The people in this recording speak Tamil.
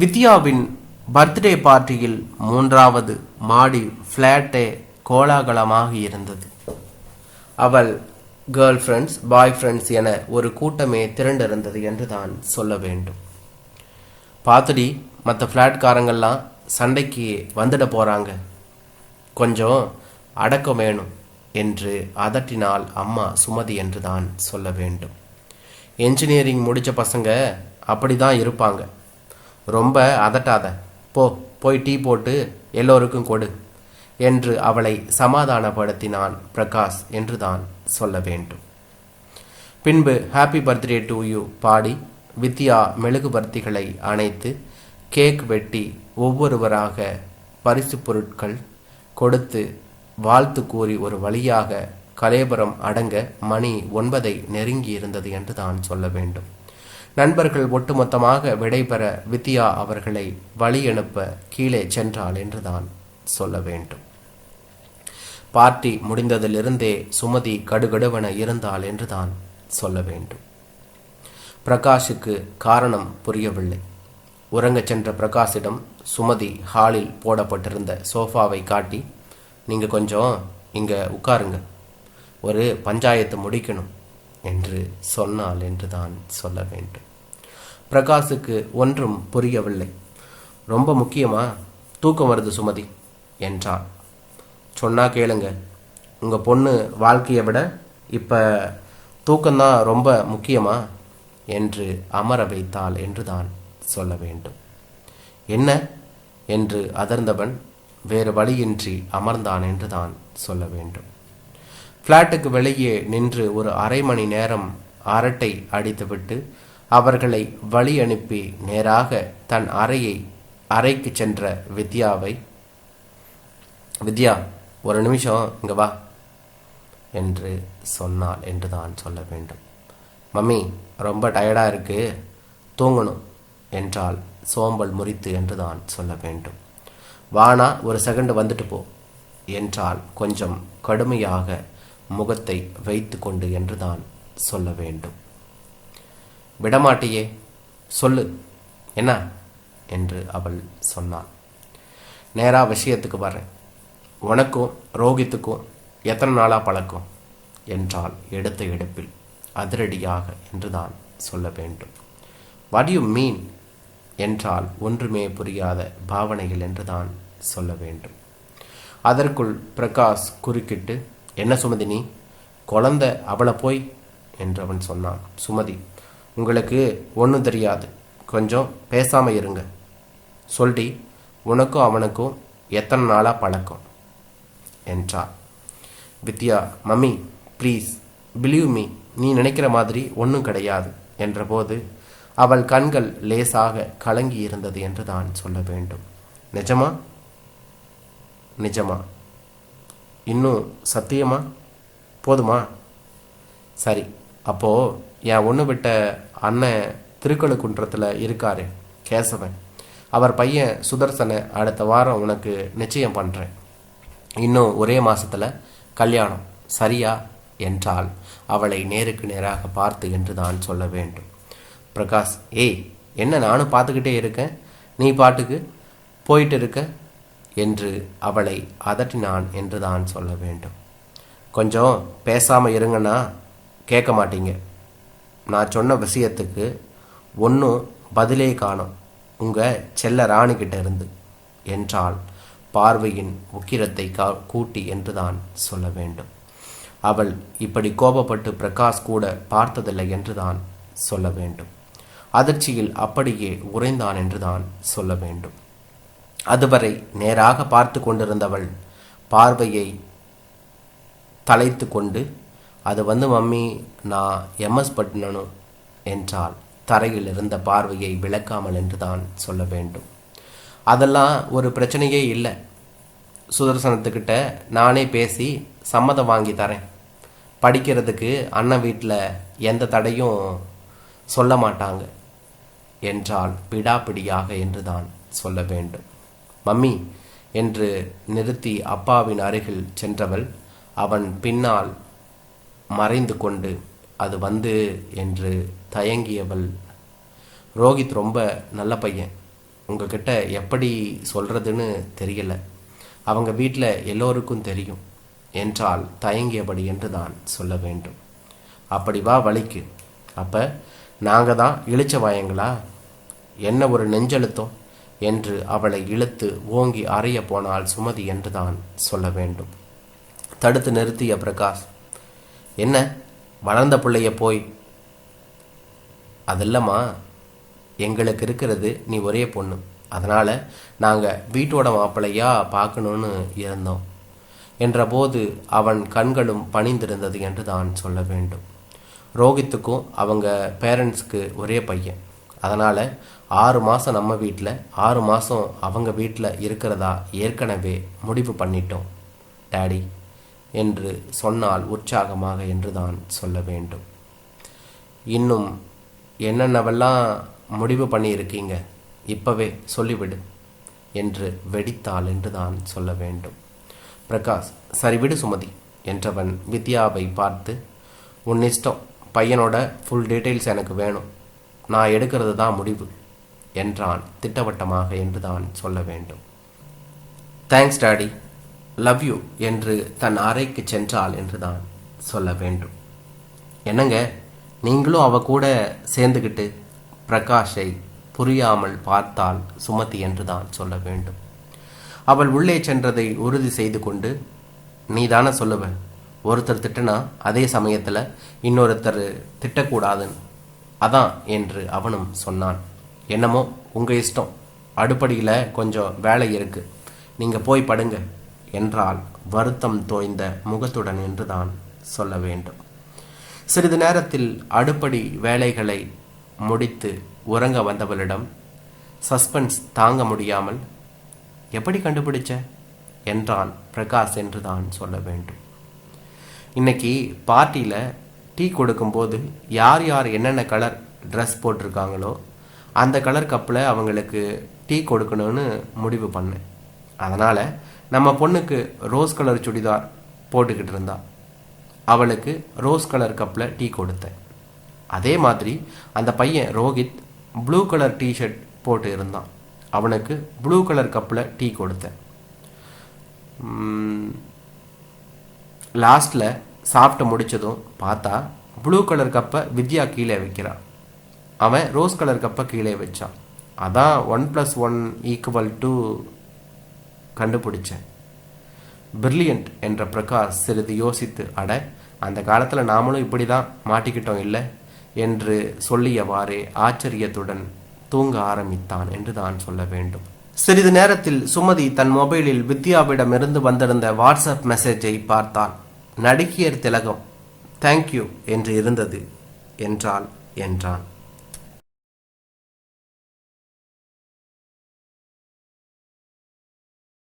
வித்யாவின் பர்த்டே பார்ட்டியில் மூன்றாவது மாடி ஃப்ளாட்டே கோலாகலமாக இருந்தது. அவள் கேர்ள் ஃப்ரெண்ட்ஸ் பாய் ஃப்ரெண்ட்ஸ் என ஒரு கூட்டமே திரண்டிருந்தது என்று தான் சொல்ல வேண்டும். பார்த்துடி மற்ற ஃப்ளாட்காரங்கள்லாம் சண்டைக்கு வந்துட போகிறாங்க கொஞ்சம் அடக்கம் வேணும் என்று அதட்டினால் அம்மா சுமதி என்று தான் சொல்ல வேண்டும். என்ஜினியரிங் முடித்த பசங்க அப்படி தான் இருப்பாங்க. ரொம்ப அதட்டாத. போ போய் டீ போட்டு எல்லோருக்கும் கொடு என்று அவளை சமாதானப்படுத்தினான் பிரகாஷ் என்று தான் சொல்ல வேண்டும். பின்பு ஹாப்பி பர்த்டே டு யூ பாடி. வித்யா மெழுகுபர்த்திகளை அணைத்து கேக் வெட்டி ஒவ்வொருவராக பரிசு பொருட்கள் கொடுத்து வாழ்த்து கூறி ஒரு வழியாக கலேபரம் அடங்க மணி ஒன்பதை நெருங்கி இருந்தது என்று தான் சொல்ல வேண்டும். நண்பர்கள் ஒட்டுமொத்தமாக விடைபெற வித்யா அவர்களை வழி அனுப்ப கீழே சென்றாள் என்று தான் சொல்ல வேண்டும். பார்ட்டி முடிந்ததிலிருந்தே சுமதி கடுகடுவென இருந்தாள் என்று தான் சொல்ல வேண்டும். பிரகாஷுக்கு காரணம் புரியவில்லை. உறங்கச் சென்ற பிரகாஷிடம் சுமதி ஹாலில் போடப்பட்டிருந்த சோஃபாவை காட்டி நீங்கள் கொஞ்சம் இங்கே உட்காருங்க. ஒரு பஞ்சாயத்து முடிக்கணும். என்று சொன்னால் என்று தான் சொல்ல வேண்டும். பிரகாஷுக்கு ஒன்றும் புரியவில்லை. ரொம்ப முக்கியமா? தூக்கம் வருது சுமதி என்றான் சொன்னா கேளுங்க. உங்கள் பொண்ணு வாழ்க்கையை விட இப்போ தூக்கம்தான் ரொம்ப முக்கியமா? என்று அமர வைத்தாள் என்று தான் சொல்ல வேண்டும். என்ன? என்று அதர்ந்தவன் வேறு வழியின்றி அமர்ந்தான் என்று தான் சொல்ல வேண்டும். ஃப்ளாட்டுக்கு வெளியே நின்று ஒரு அரை மணி நேரம் அரட்டை அடித்துவிட்டு அவர்களை வழி அனுப்பி நேராக தன் அறையை அறைக்கு சென்ற வித்யாவை வித்யா ஒரு நிமிஷம் இங்கே வா என்று சொன்னாள் என்று தான் சொல்ல வேண்டும். மம்மி ரொம்ப டயர்டாக இருக்கு. தூங்கணும் என்றால் சோம்பல் முறித்து என்று தான் சொல்ல வேண்டும். வானா ஒரு செகண்ட் வந்துட்டு போ என்றால் கொஞ்சம் கடுமையாக முகத்தை வைத்து கொண்டு என்று தான் சொல்ல வேண்டும். விடமாட்டியே சொல்லு. என்ன? என்று அவள் சொன்னாள். நேரா விஷயத்துக்கு வரேன். உனக்கும் ரோகித்துக்கும் எத்தனை நாளா பழக்கம்? என்றால் எடுத்த எடுப்பில். அதிரடியாக என்றுதான் சொல்ல வேண்டும். வாட் யூ மீன் என்றால் ஒன்றுமே புரியாத பாவனைகள் என்றுதான் சொல்ல வேண்டும். அதற்குள் பிரகாஷ் குறுக்கிட்டு என்ன சுமதி நீ? குழந்த அவளை போய் என்றவன் சொன்னான். சுமதி உங்களுக்கு ஒன்றும் தெரியாது. கொஞ்சம் பேசாமல் இருங்க. சொல்டி உனக்கும் அவனுக்கும் எத்தனை நாளாக பழக்கம்? என்றார் Vidya mummy please believe me நீ நினைக்கிற மாதிரி ஒன்றும் கிடையாது என்றபோது அவள் கண்கள் லேசாக கலங்கி இருந்தது என்று தான் சொல்ல வேண்டும். நிஜமா? நிஜமா. இன்னும் சத்தியமா? போதுமா? சரி அப்போ என் ஒன்று விட்ட அண்ணன் திருக்கழுக்குன்றத்தில் இருக்காரு கேசவன். அவர் பையன் சுதர்சனை அடுத்த வாரம் உனக்கு நிச்சயம் பண்ணுறேன் இன்னும் ஒரே மாசத்துல கல்யாணம் சரியா? என்றால் அவளை நேருக்கு நேராக பார்த்து என்று தான் சொல்ல வேண்டும். பிரகாஷ் ஏய் என்ன நானும் பார்த்துக்கிட்டே இருக்கேன்? நீ பாட்டுக்கு போயிட்டு இருக்க. என்று அவளை அதட்டினான் என்று தான் சொல்ல வேண்டும். கொஞ்சம் பேசாமல் இருங்கன்னா கேட்க மாட்டீங்க. நான் சொன்ன விஷயத்துக்கு ஒன்றும் பதிலே காணும். உங்கள் செல்ல ராணிக்கிட்ட இருந்து என்றால் பார்வையின் உக்கிரத்தை கா- கூட்டி என்றுதான் சொல்ல வேண்டும். அவள் இப்படி கோபப்பட்டு பிரகாஷ் கூட பார்த்ததில்லை என்றுதான் சொல்ல வேண்டும். அதிர்ச்சியில் அப்படியே உறைந்தான் என்றுதான் சொல்ல வேண்டும். அதுவரை நேராக பார்த்து கொண்டிருந்தவள் பார்வையை தலைத்து கொண்டு அது வந்து மம்மி நான் எம்எஸ் பட்டினனும் என்றால் தரையில் இருந்த பார்வையை விளக்காமல் என்றுதான் சொல்ல வேண்டும். அதெல்லாம் ஒரு பிரச்சனையே இல்லை. சுதர்சனத்துக்கிட்ட நானே பேசி சம்மதம் வாங்கி தரேன். படிக்கிறதுக்கு அண்ணன் வீட்டில் எந்த தடையும் சொல்ல மாட்டாங்க என்றால் பிடாப்பிடியாக என்றுதான் சொல்ல வேண்டும். மம்மி என்று நிறுத்தி அப்பாவின் அருகில் சென்றவள் அவன் பின்னால் மறைந்து கொண்டு அது வந்து என்று தயங்கியவள். ரோஹித் ரொம்ப நல்ல பையன். உங்ககிட்ட எப்படி சொல்கிறதுன்னு தெரியல. அவங்க வீட்டில் எல்லோருக்கும் தெரியும். என்றால் தயங்கியபடி என்று தான் சொல்ல வேண்டும். அப்படி வா வலிக்கு அப்போ நாங்கள் தான் இழிச்ச வாயங்களா? என்ன ஒரு நெஞ்செழுத்தம்? என்று அவளை இழுத்து ஓங்கி அறைய போனால் சுமதி என்று தான் சொல்ல வேண்டும். தடுத்து நிறுத்திய பிரகாஷ் என்ன? வளர்ந்த பிள்ளைய போய்? அதில்லம்மா எங்களுக்கு இருக்கிறது நீ ஒரே பொண்ணு. அதனால் நாங்கள் வீட்டோட மாப்பிள்ளையா பார்க்கணுன்னு இருந்தோம். என்றபோது அவன் கண்களும் பணிந்திருந்தது என்று தான் சொல்ல வேண்டும். ரோஹித்துக்கும் அவங்க பேரண்ட்ஸ்க்கு ஒரே பையன். அதனால் ஆறு மாதம் நம்ம வீட்டில் ஆறு மாதம் அவங்க வீட்டில் இருக்கிறதா ஏற்கனவே முடிவு பண்ணிட்டோம். டாடி என்று சொன்னால் உற்சாகமாக என்று தான் சொல்ல வேண்டும். இன்னும் என்னென்னவெல்லாம் முடிவு பண்ணியிருக்கீங்க? இப்போவே சொல்லிவிடு என்று வெடித்தாள் என்று தான் சொல்ல வேண்டும். பிரகாஷ் சரி விடு சுமதி என்றவன் வித்யாவை பார்த்து உன் இஷ்டம் பையனோட ஃபுல் டீட்டெயில்ஸ் எனக்கு வேணும். நான் எடுக்கிறது தான் முடிவு என்றான் திட்டவட்டமாக என்று தான் சொல்ல வேண்டும். தேங்க்ஸ் டாடி லவ் யூ என்று தன் அறைக்கு சென்றாள் என்று தான் சொல்ல வேண்டும். என்னங்க நீங்களும் அவ கூட சேர்ந்துக்கிட்டு பிரகாஷை புரியாமல் பார்த்தால் சுமதி என்று தான் சொல்ல வேண்டும். அவள் உள்ளே சென்றதை உறுதி செய்து கொண்டு நீ தானே சொல்லுவ ஒருத்தர் திட்டுனா அதே சமயத்தில் இன்னொருத்தர் திட்டக்கூடாதுன்னு. அதான் என்று அவனும் சொன்னான். என்னமோ உங்கள் இஷ்டம். அடுப்படியில் கொஞ்சம் வேலை இருக்கு. நீங்கள் போய் படுங்க என்றால் வருத்தம் தோய்ந்த முகத்துடன் என்று தான் சொல்ல வேண்டும். சிறிது நேரத்தில் அடுப்படி வேலைகளை முடித்து உறங்க வந்தவளிடம் சஸ்பென்ஸ் தாங்க முடியாமல் எப்படி கண்டுபிடிச்ச? என்றான் பிரகாஷ் என்று தான் சொல்ல வேண்டும். இன்னைக்கு பார்ட்டியில் டீ கொடுக்கும்போது யார் யார் என்னென்ன கலர் ட்ரெஸ் போட்டிருக்காங்களோ அந்த கலர் கப்பில் அவங்களுக்கு டீ கொடுக்கணும்னு முடிவு பண்ணேன். அதனால் நம்ம பொண்ணுக்கு ரோஸ் கலர் சுடிதார் போட்டுக்கிட்டு இருந்தா அவளுக்கு ரோஸ் கலர் கப்பில் டீ கொடுத்தேன். அதே மாதிரி அந்த பையன் ரோஹித் ப்ளூ கலர் டிஷர்ட் போட்டு இருந்தான். அவனுக்கு ப்ளூ கலர் கப்பில் டீ கொடுத்தேன். லாஸ்ட்டில் சாப்பிட்டு முடிச்சதும் பார்த்தா ப்ளூ கலர் கப்பை வித்யா கீழே வைக்கிறான். அவன் ரோஸ் கலர் கப்பை கீழே வச்சான். அதான் one plus one equal to கண்டுபிடிச்சேன். பிரில்லியன்ட் என்ற பிரகாஷ் சிறிது யோசித்து அட அந்த காலத்தில் நாமளும் இப்படி தான் மாட்டிக்கிட்டோம் இல்லை? என்று சொல்லியவாறே ஆச்சரியத்துடன் தூங்க ஆரம்பித்தான் என்று தான் சொல்ல வேண்டும். சிறிது நேரத்தில் சுமதி தன் மொபைலில் வித்யாவிடமிருந்து வந்திருந்த வாட்ஸ்அப் மெசேஜை பார்த்தான் நடிகையர் திலகம். தேங்க்யூ என்று இருந்தது. என்றால் என்றான்.